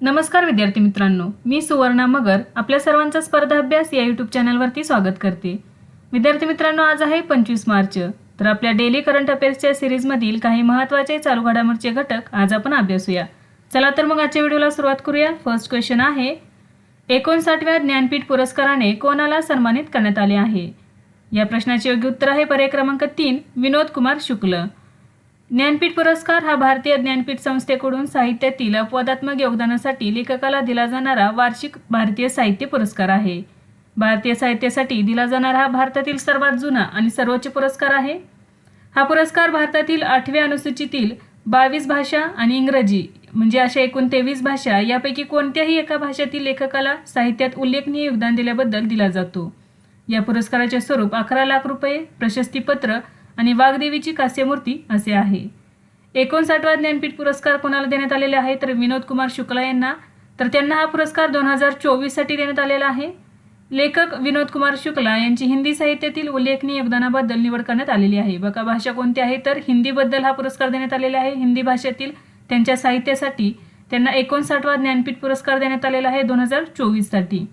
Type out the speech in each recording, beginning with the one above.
नमस्कार विद्यार्थी मित्रांनो मी सुवर्णा मगर आपल्या सर्वांचा स्पर्धा अभ्यास या यूट्यूब चॅनलवरती स्वागत करते. विद्यार्थी मित्रांनो आज आहे पंचवीस मार्च तर आपल्या डेली करंट अफेअर्सच्या सिरीजमधील काही महत्त्वाचे चालू घडामोडीचे घटक आज आपण अभ्यासूया. चला तर मग आजच्या व्हिडिओला सुरुवात करूया. फर्स्ट क्वेश्चन आहे एकोणसाठव्या ज्ञानपीठ पुरस्काराने कोणाला सन्मानित करण्यात आले आहे? या प्रश्नाचे योग्य उत्तर आहे पर्याय क्रमांक तीन विनोद कुमार शुक्ल. ज्ञानपीठ पुरस्कार हा भारतीय ज्ञानपीठ संस्थेकडून साहित्यातील अपवादात्मक योगदानासाठी लेखकाला दिला जाणारा वार्षिक भारतीय साहित्य पुरस्कार आहे. भारतीय साहित्यासाठी दिला जाणारा हा भारतातील सर्वात जुना आणि सर्वोच्च पुरस्कार आहे. हा पुरस्कार भारतातील आठव्या अनुसूचीतील बावीस भाषा आणि इंग्रजी म्हणजे अशा एकूण तेवीस भाषा यापैकी कोणत्याही एका भाषेतील लेखकाला साहित्यात उल्लेखनीय योगदान दिल्याबद्दल दिला जातो. या पुरस्काराचे स्वरूप अकरा लाख रुपये प्रशस्तीपत्र आणि वाघदेवीची कास्यमूर्ती असे आहे. एकोणसाठवा ज्ञानपीठ पुरस्कार कोणाला देण्यात आलेले आहे? तर विनोद कुमार शुक्ला यांना. तर त्यांना हा पुरस्कार दोन हजार चोवीससाठी देण्यात आलेला आहे. लेखक विनोद कुमार शुक्ला यांची हिंदी साहित्यातील उल्लेखनीय योगदानाबद्दल निवड करण्यात आलेली आहे. बघा भाषा कोणती आहे? तर हिंदीबद्दल हा पुरस्कार देण्यात आलेला आहे. हिंदी भाषेतील त्यांच्या साहित्यासाठी त्यांना एकोणसाठवा ज्ञानपीठ पुरस्कार देण्यात आलेला आहे दोन हजार चोवीससाठी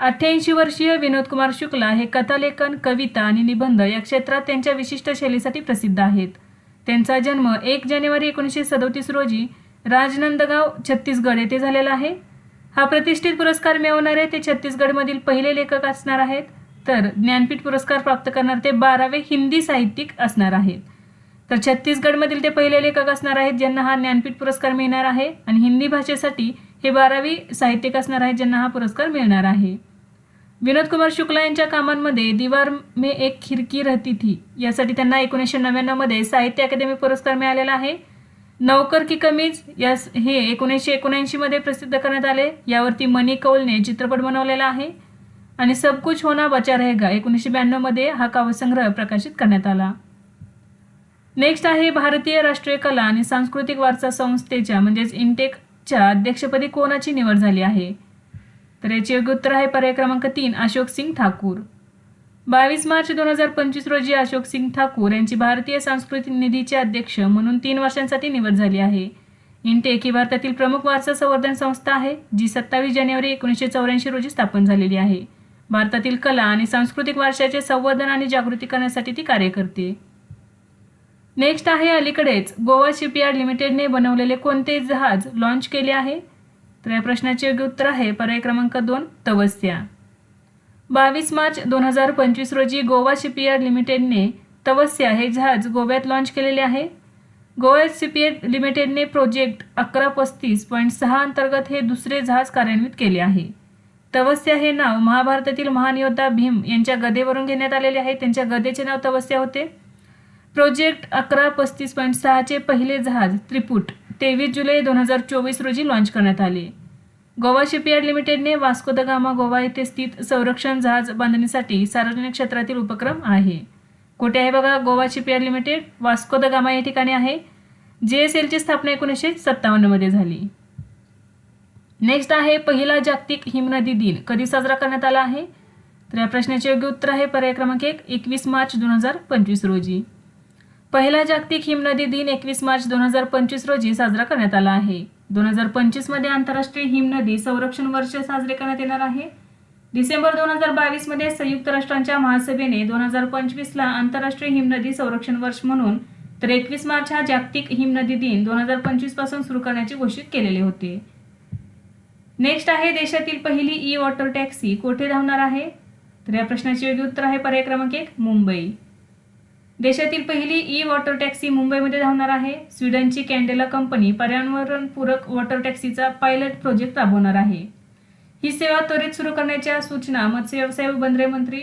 अठ्ठ्याऐंशी वर्षीय विनोद कुमार शुक्ला हे कथालेखन कविता आणि निबंध या क्षेत्रात त्यांच्या विशिष्ट शैलीसाठी प्रसिद्ध आहेत. त्यांचा जन्म एक जानेवारी एकोणीसशे सदोतीस रोजी राजनंदगाव छत्तीसगड येथे झालेला आहे. हा प्रतिष्ठित पुरस्कार मिळवणारे ते छत्तीसगडमधील पहिले लेखक असणार आहेत. तर ज्ञानपीठ पुरस्कार प्राप्त करणारे ते बारावे हिंदी साहित्यिक असणार आहेत. तर छत्तीसगडमधील ते पहिले लेखक असणार आहेत ज्यांना हा ज्ञानपीठ पुरस्कार मिळणार आहे आणि हिंदी भाषेसाठी हे बारावी साहित्यिक असणार आहेत ज्यांना हा पुरस्कार मिळणार आहे. विनोद कुमार शुक्ला यांच्या कामांमध्ये दीवार में एक खिडकी रहती थी. यासाठी त्यांना एकोणीसशे नव्याण्णवमध्ये साहित्य अकादमी पुरस्कार मिळालेला आहे. नौकर की कमीज यास हे एकोणीसशे एकोणऐंशीमध्ये प्रसिद्ध करण्यात आले. यावरती मनी कौलने चित्रपट बनवलेला आहे. आणि सब कुछ होना बचा रहेगा एकोणीसशे ब्याण्णवमध्ये हा काव्यसंग्रह प्रकाशित करण्यात आला. नेक्स्ट आहे भारतीय राष्ट्रीय कला आणि सांस्कृतिक वारसा संस्थेच्या म्हणजेच इंटेकच्या अध्यक्षपदी कोणाची निवड झाली आहे? तर याचे योग्य उत्तर आहे पर्याय क्रमांक तीन अशोक सिंग ठाकूर. बावीस मार्च दोन हजार पंचवीस रोजी अशोक सिंग ठाकूर यांची भारतीय सांस्कृतिक निधीचे अध्यक्ष म्हणून तीन वर्षांसाठी निवड झाली आहे. इंटेक ही भारतातील प्रमुख वारसा संवर्धन संस्था आहे जी सत्तावीस जानेवारी एकोणीसशे चौऱ्याऐंशी रोजी स्थापन झालेली आहे. भारतातील कला आणि सांस्कृतिक वारशाचे संवर्धन आणि जागृती करण्यासाठी ती कार्य करते. नेक्स्ट आहे अलीकडेच गोवा शिपयार्ड लिमिटेडने बनवलेले कोणते जहाज लॉन्च केले आहे? तर या प्रश्नाचे योग्य उत्तर आहे. पर्याय क्रमांक दोन तवस्या. बावीस मार्च दोन हजार पंचवीस रोजी गोवा शिपयार्ड लिमिटेडने तवस्या हे जहाज गोव्यात लॉन्च केलेले आहे. गोवा शिपयार्ड लिमिटेडने प्रोजेक्ट अकरा पस्तीस पॉईंट सहा अंतर्गत हे दुसरे जहाज कार्यान्वित केले आहे. तवस्या हे नाव महाभारतातील महान योद्धा भीम यांच्या गदेवरून घेण्यात आलेले आहे. त्यांच्या गदेचे नाव तवस्या होते. प्रोजेक्ट अकरा पस्तीस पॉईंट सहाचे पहिले जहाज त्रिपुट. तेवीस जुलै दोन हजार चोवीस रोजी लॉन्च करण्यात आले. गोवा शिपयार्ड लिमिटेडने वास्को द गामा गोवा येथे स्थित संरक्षण जहाज बांधणीसाठी सार्वजनिक क्षेत्रातील उपक्रम आहे. कुठे आहे बघा गोवा शिपयार्ड लिमिटेड? वास्को द गामा या ठिकाणी आहे. जे एस एलची स्थापना एकोणीसशे सत्तावन्नमध्ये झाली. नेक्स्ट आहे पहिला जागतिक हिमनदी दिन. कधी साजरा करण्यात आला आहे? तर या प्रश्नाचे योग्य उत्तर आहे पर्याय क्रमांक एक एकवीस मार्च दोन हजार पंचवीस रोजी. पहिला जागतिक हिमनदी दिन एकवीस मार्च दोन हजार पंचवीस रोजी साजरा करण्यात आला आहे. दोन हजार पंचवीसमध्ये आंतरराष्ट्रीय हिमनदी संरक्षण वर्ष साजरे करण्यात येणार आहे. डिसेंबर दोन हजार बावीसमध्ये संयुक्त राष्ट्रांच्या महासभेने दोन हजार पंचवीसला आंतरराष्ट्रीय हिमनदी संरक्षण वर्ष म्हणून तर एकवीस मार्च हा जागतिक हिमनदी दिन दोन हजार पंचवीसपासून सुरू करण्याचे घोषित केलेले होते. नेक्स्ट आहे देशातील पहिली ई वॉटर टॅक्सी कोठे धावणार आहे? तर या प्रश्नाचे योग्य उत्तर आहे पर्याय क्रमांक एक मुंबई. देशातील पहिली ई वॉटर टॅक्सी मुंबईमध्ये धावणार आहे. स्वीडनची कॅन्डेला कंपनी पर्यावरणपूरक वॉटर टॅक्सीचा पायलट प्रोजेक्ट राबवणार आहे. ही सेवा त्वरित सुरू करण्याच्या सूचना मत्स्य व्यवसाय व बंदरे मंत्री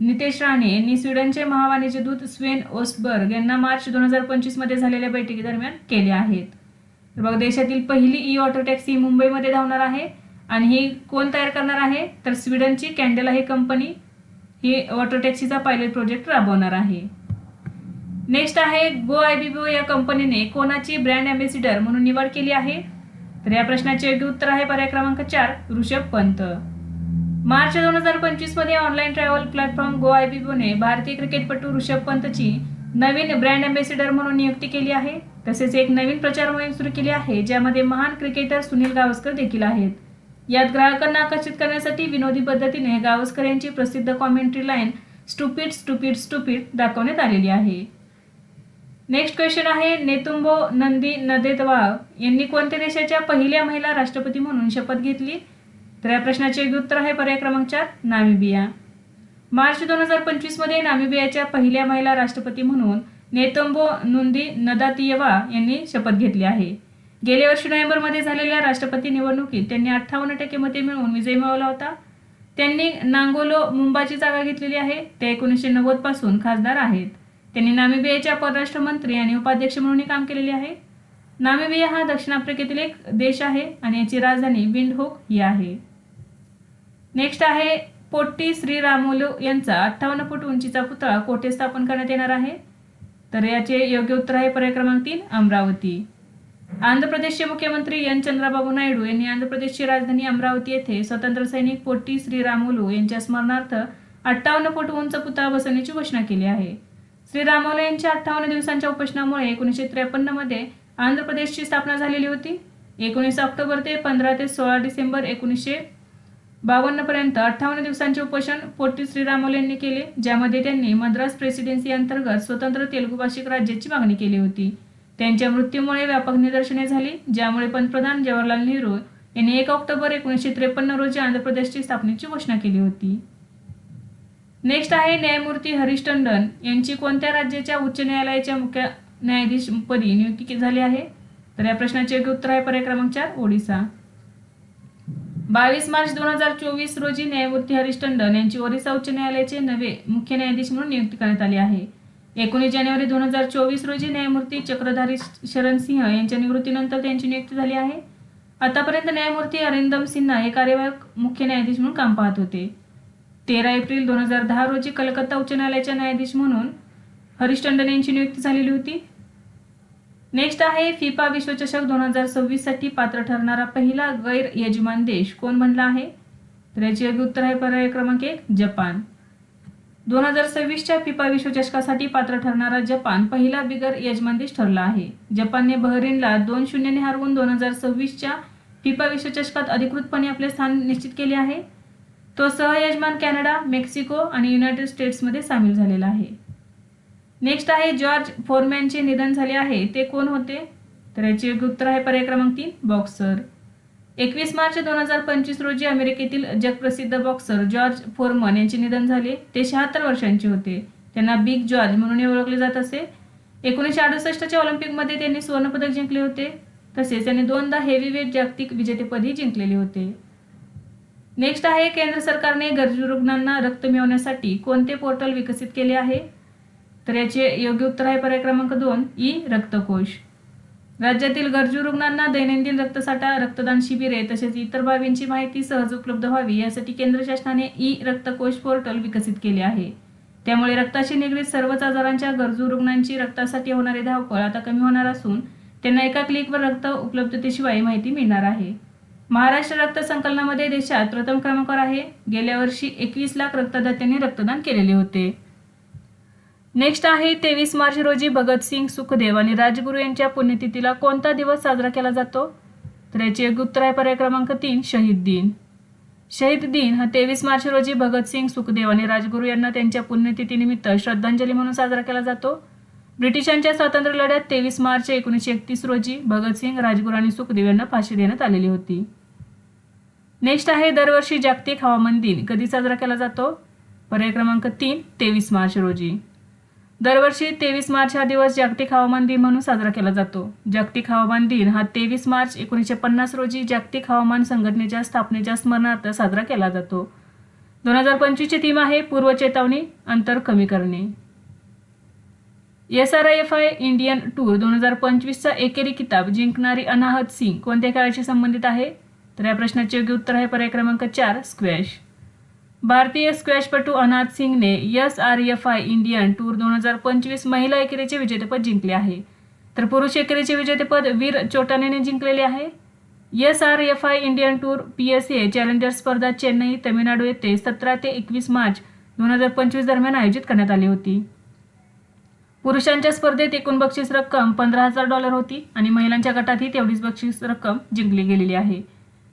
नितेश राणे यांनी स्वीडनचे महावाणिज्य दूत स्वेन ओसबर्ग यांना मार्च दोन हजार पंचवीसमध्ये झालेल्या बैठकीदरम्यान केले आहेत. तर बघ देशातील पहिली ई वॉटर टॅक्सी मुंबईमध्ये धावणार आहे. आणि ही कोण तयार करणार आहे? तर स्वीडनची कॅन्डेला ही कंपनी ही वॉटर टॅक्सीचा पायलट प्रोजेक्ट राबवणार आहे. नेक्स्ट आहे गो आय बी बी या कंपनीने कोणाची ब्रँड अँबॅसिडर म्हणून निवड केली आहे? तर या प्रश्नाचे योग्य उत्तर आहे पर्याय क्रमांक चार ऋषभ पंत. मार्च दोन हजार पंचवीसमध्ये ऑनलाईन ट्रॅव्हल प्लॅटफॉर्म गो आय बी बीओने भारतीय क्रिकेटपटू ऋषभ पंतची नवीन ब्रँड अँबॅसिडर म्हणून नियुक्ती केली आहे. तसेच एक नवीन प्रचार मोहीम सुरू केली आहे ज्यामध्ये महान क्रिकेटर सुनील गावस्कर देखील आहेत. यात ग्राहकांना आकर्षित करण्यासाठी विनोदी पद्धतीने गावस्कर यांची प्रसिद्ध commentary line stupid stupid stupid दाखवण्यात आलेली आहे. नेक्स्ट क्वेश्चन आहे नेतुंबो नंदी नदेतवाव यांनी कोणत्या देशाच्या पहिल्या महिला राष्ट्रपती म्हणून शपथ घेतली? तर या प्रश्नाचे योग्य उत्तर आहे पर्याय क्रमांक चार नामिबिया. मार्च दोन हजार पंचवीसमध्ये नामिबियाच्या पहिल्या महिला राष्ट्रपती म्हणून नेतंबो नुंदी नदातियवा यांनी शपथ घेतली आहे. गेल्या वर्षी नोव्हेंबरमध्ये झालेल्या राष्ट्रपती निवडणुकीत त्यांनी अठ्ठावन्न टक्के मते मिळवून विजय मिळवला होता. त्यांनी नांगोलो मुंबाची जागा घेतलेली आहे. ते एकोणीसशे नव्वदपासून खासदार आहेत. त्यांनी नामिबियाच्या परराष्ट्र मंत्री आणि उपाध्यक्ष म्हणूनही काम केलेले आहे. नामिबिया हा दक्षिण आफ्रिकेतील एक देश आहे आणि याची राजधानी विंडहोक ही आहे. नेक्स्ट आहे पोट्टी श्रीरामुलू यांचा अठ्ठावन्न फूट उंचीचा पुतळा कोठे स्थापन करण्यात येणार आहे? तर याचे योग्य उत्तर आहे पर्याय क्रमांक तीन अमरावती. आंध्र प्रदेशचे मुख्यमंत्री एन. चंद्राबाबू नायडू यांनी आंध्र प्रदेशची राजधानी अमरावती येथे स्वतंत्र सैनिक पोट्टी श्रीरामोलू यांच्या स्मरणार्थ अठ्ठावन्न फूट उंच पुतळा बसवण्याची घोषणा केली आहे. श्रीरामोलू यांच्या अठ्ठावन्न दिवसांच्या उपोषणामुळे एकोणीसशे त्रेपन्नमध्ये आंध्र प्रदेशची स्थापना झालेली होती. एकोणीस ऑक्टोबर ते पंधरा ते सोळा डिसेंबर एकोणीसशे बावन्न पर्यंत अठ्ठावन्न दिवसांचे उपोषण पोट्टी श्रीरामुलू यांनी केले ज्यामध्ये त्यांनी मद्रास प्रेसिडेन्सी अंतर्गत स्वतंत्र तेलुगू भाषिक राज्याची मागणी केली होती. त्यांच्या मृत्यूमुळे व्यापक निदर्शने झाली ज्यामुळे पंतप्रधान जवाहरलाल नेहरू यांनी एक ऑक्टोबर एकोणीसशे त्रेपन्न रोजी आंध्र प्रदेशची स्थापनेची घोषणा केली होती. नेक्स्ट आहे न्यायमूर्ती हरीश टंडन यांची कोणत्या राज्याच्या उच्च न्यायालयाच्या मुख्य न्यायाधीशपदी नियुक्ती झाली आहे? तर या प्रश्नाचे योग्य उत्तर आहे पर्याय क्रमांक चार ओडिसा. बावीस मार्च दोन हजार चोवीस रोजी न्यायमूर्ती हरीश टंडन यांची ओरिसा उच्च न्यायालयाचे नवे मुख्य न्यायाधीश म्हणून नियुक्ती करण्यात आली आहे. एकोणीस जानेवारी दोन हजार चोवीस रोजी न्यायमूर्ती चक्रधारी शरण सिंह यांच्या निवृत्तीनंतर त्यांची नियुक्ती झाली आहे. आतापर्यंत न्यायमूर्ती अरिंदम सिन्हा हे कार्यवाहक मुख्य न्यायाधीश म्हणून काम पाहत होते. तेरा एप्रिल दोन हजार दहा रोजी कलकत्ता उच्च न्यायालयाच्या न्यायाधीश म्हणून हरीश टंडन यांची नियुक्ती झालेली होती. नेक्स्ट आहे फिफा विश्वचषक दोन हजार सव्वीससाठी पात्र ठरणारा पहिला गैर यजमान देश कोण बनला आहे? तर याचे योग्य उत्तर आहे पर्याय क्रमांक एक जपान. दोन हजार सव्वीसच्या फिफा विश्वचषकासाठी पात्र ठरणारा जपान पहिला बिगर यजमान देश ठरला आहे. जपानने बहरीनला दोन शून्यने हरवून दोन हजार सव्वीसच्या फिफा विश्वचषकात अधिकृतपणे आपले स्थान निश्चित केले आहे. तो सहयजमान कॅनडा मेक्सिको आणि युनायटेड स्टेट्समध्ये सामील झालेला आहे. नेक्स्ट आहे जॉर्ज फोरमॅनचे निधन झाले आहे. ते कोण होते? तर याचे उत्तर आहे पर्याय क्रमांक तीन बॉक्सर. एकवीस मार्च दोन हजार पंचवीस रोजी अमेरिकेतील जगप्रसिद्ध बॉक्सर जॉर्ज फोरमन यांचे निधन झाले. ते शहात्तर वर्षांचे होते. त्यांना बिग जॉर्ज म्हणूनही ओळखले जात असे. एकोणीसशे अडुसष्टच्या ऑलिम्पिकमध्ये त्यांनी सुवर्णपदक जिंकले होते. तसेच त्यांनी दोनदा हेवीवेट जागतिक विजेतेपदही जिंकलेले होते. नेक्स्ट आहे केंद्र सरकारने गरजू रुग्णांना रक्त मिळवण्यासाठी कोणते पोर्टल विकसित केले आहे? तर याचे योग्य उत्तर आहे पर्याय क्रमांक दोन ई रक्तकोश. राज्यातील गरजू रुग्णांना दैनंदिन रक्तसाठा रक्तदान शिबिरे तसेच इतर बाबींची माहिती सहज उपलब्ध व्हावी यासाठी केंद्र शासनाने ई रक्तकोश पोर्टल विकसित केले आहे. त्यामुळे रक्ताशी निगडीत सर्वच आजारांच्या गरजू रुग्णांची रक्तासाठी होणारी धावपळ आता कमी होणार असून त्यांना एका क्लिकवर रक्त उपलब्धतेशिवाय माहिती मिळणार आहे. महाराष्ट्र रक्त संकलनामध्ये देशात प्रथम क्रमांकावर आहे. गेल्या वर्षी एकवीस लाख रक्तदात्यांनी रक्तदान केलेले होते. नेक्स्ट आहे तेवीस मार्च रोजी भगतसिंग सुखदेव आणि राजगुरू यांच्या पुण्यतिथीला कोणता दिवस साजरा केला जातो? तर याचे एक उत्तर आहे पर्याय क्रमांक तीन शहीद दिन. शहीद दिन हा तेवीस मार्च रोजी भगतसिंग सुखदेव आणि राजगुरू यांना त्यांच्या पुण्यतिथीनिमित्त श्रद्धांजली म्हणून साजरा केला जातो. ब्रिटिशांच्या स्वातंत्र्य लढ्यात तेवीस मार्च एकोणीसशे एकतीस रोजी भगतसिंग राजगुरू आणि सुखदेव यांना फाशी देण्यात आलेली होती. नेक्स्ट आहे दरवर्षी जागतिक हवामान दिन कधी साजरा केला जातो? पर्याय क्रमांक तीन तेवीस मार्च रोजी. दरवर्षी तेवीस मार्च हा दिवस जागतिक हवामान दिन म्हणून साजरा केला जातो. जागतिक हवामान दिन हा तेवीस मार्च एकोणीसशे पन्नास रोजी जागतिक हवामान संघटनेच्या स्थापनेच्या स्मरणार्थ साजरा केला जातो. दोन हजार पंचवीसची थीम आहे पूर्व चेतावणी अंतर कमी करणे. S R I F I Indian tour दोन हजार पंचवीसचा एकेरी किताब जिंकणारी अनाहत सिंग कोणत्या खेळाशी संबंधित आहे? तर या प्रश्नाचे योग्य उत्तर आहे पर्याय क्रमांक चार स्क्वॅश. भारतीय स्क्वॅशपटू अनाथ सिंगने S R F I Indian tour दोन हजार पंचवीस महिला एकेरीचे विजेतेपद जिंकले आहे. तर पुरुष एकेरीचे विजेतेपद वीर चोटानेने जिंकलेले आहे. S R F I Indian tour P S A challenger स्पर्धा चेन्नई तमिळनाडू येथे सतरा ते एकवीस मार्च दोन हजार पंचवीस दरम्यान आयोजित करण्यात आली होती. पुरुषांच्या स्पर्धेत एकूण बक्षीस रक्कम पंधरा हजार डॉलर होती आणि महिलांच्या गटातही तेवढीच बक्षीस रक्कम जिंकली गेलेली आहे.